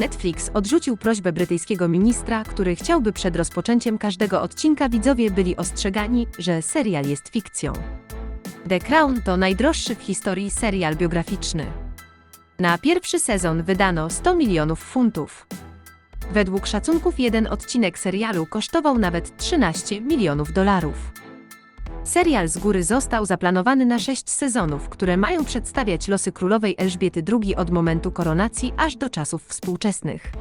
Netflix odrzucił prośbę brytyjskiego ministra, który chciałby przed rozpoczęciem każdego odcinka widzowie byli ostrzegani, że serial jest fikcją. The Crown to najdroższy w historii serial biograficzny. Na pierwszy sezon wydano 100 milionów funtów. Według szacunków jeden odcinek serialu kosztował nawet 13 milionów dolarów. Serial z góry został zaplanowany na sześć sezonów, które mają przedstawiać losy królowej Elżbiety II od momentu koronacji aż do czasów współczesnych.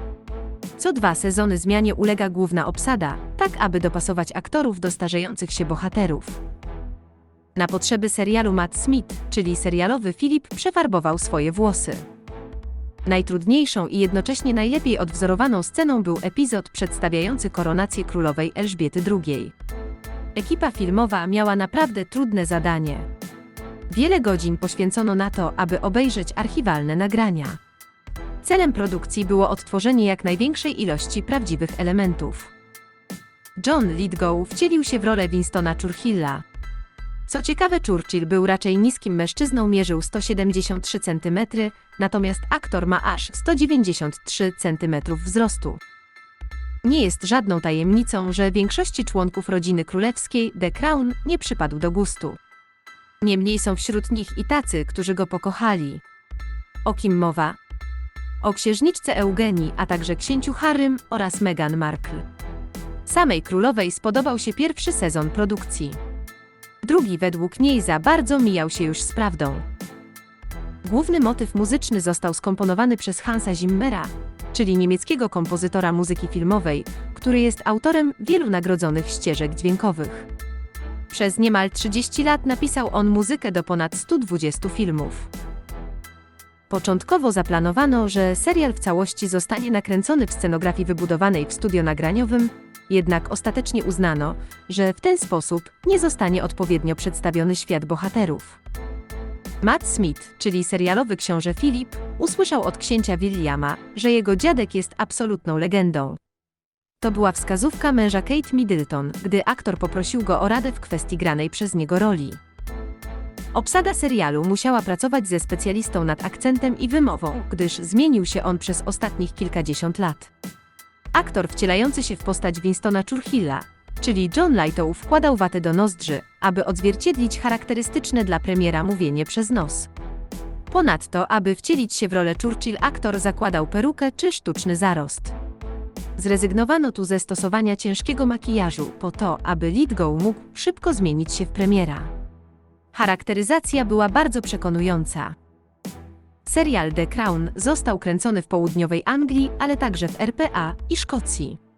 Co dwa sezony zmianie ulega główna obsada, tak aby dopasować aktorów do starzejących się bohaterów. Na potrzeby serialu Matt Smith, czyli serialowy Filip, przefarbował swoje włosy. Najtrudniejszą i jednocześnie najlepiej odwzorowaną sceną był epizod przedstawiający koronację królowej Elżbiety II. Ekipa filmowa miała naprawdę trudne zadanie. Wiele godzin poświęcono na to, aby obejrzeć archiwalne nagrania. Celem produkcji było odtworzenie jak największej ilości prawdziwych elementów. John Lithgow wcielił się w rolę Winstona Churchilla. Co ciekawe, Churchill był raczej niskim mężczyzną, mierzył 173 cm, natomiast aktor ma aż 193 cm wzrostu. Nie jest żadną tajemnicą, że większości członków rodziny królewskiej The Crown nie przypadł do gustu. Niemniej są wśród nich i tacy, którzy go pokochali. O kim mowa? O księżniczce Eugenii, a także księciu Harrym oraz Meghan Markle. Samej królowej spodobał się pierwszy sezon produkcji. Drugi według niej za bardzo mijał się już z prawdą. Główny motyw muzyczny został skomponowany przez Hansa Zimmera, czyli niemieckiego kompozytora muzyki filmowej, który jest autorem wielu nagrodzonych ścieżek dźwiękowych. Przez niemal 30 lat napisał on muzykę do ponad 120 filmów. Początkowo zaplanowano, że serial w całości zostanie nakręcony w scenografii wybudowanej w studio nagraniowym, jednak ostatecznie uznano, że w ten sposób nie zostanie odpowiednio przedstawiony świat bohaterów. Matt Smith, czyli serialowy książę Philip, usłyszał od księcia Williama, że jego dziadek jest absolutną legendą. To była wskazówka męża Kate Middleton, gdy aktor poprosił go o radę w kwestii granej przez niego roli. Obsada serialu musiała pracować ze specjalistą nad akcentem i wymową, gdyż zmienił się on przez ostatnich kilkadziesiąt lat. Aktor wcielający się w postać Winstona Churchilla, czyli John Lithgow wkładał watę do nozdrzy, aby odzwierciedlić charakterystyczne dla premiera mówienie przez nos. Ponadto, aby wcielić się w rolę Churchill, aktor zakładał perukę czy sztuczny zarost. Zrezygnowano tu ze stosowania ciężkiego makijażu po to, aby Lithgow mógł szybko zmienić się w premiera. Charakteryzacja była bardzo przekonująca. Serial The Crown został kręcony w południowej Anglii, ale także w RPA i Szkocji.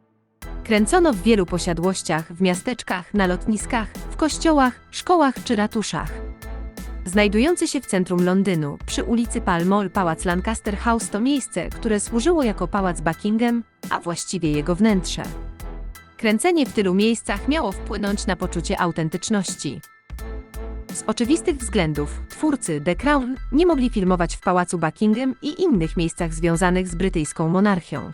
Kręcono w wielu posiadłościach, w miasteczkach, na lotniskach, w kościołach, szkołach czy ratuszach. Znajdujący się w centrum Londynu, przy ulicy Pall Mall Pałac Lancaster House to miejsce, które służyło jako pałac Buckingham, a właściwie jego wnętrze. Kręcenie w tylu miejscach miało wpłynąć na poczucie autentyczności. Z oczywistych względów twórcy The Crown nie mogli filmować w pałacu Buckingham i innych miejscach związanych z brytyjską monarchią.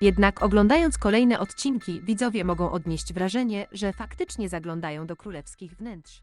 Jednak oglądając kolejne odcinki, widzowie mogą odnieść wrażenie, że faktycznie zaglądają do królewskich wnętrz.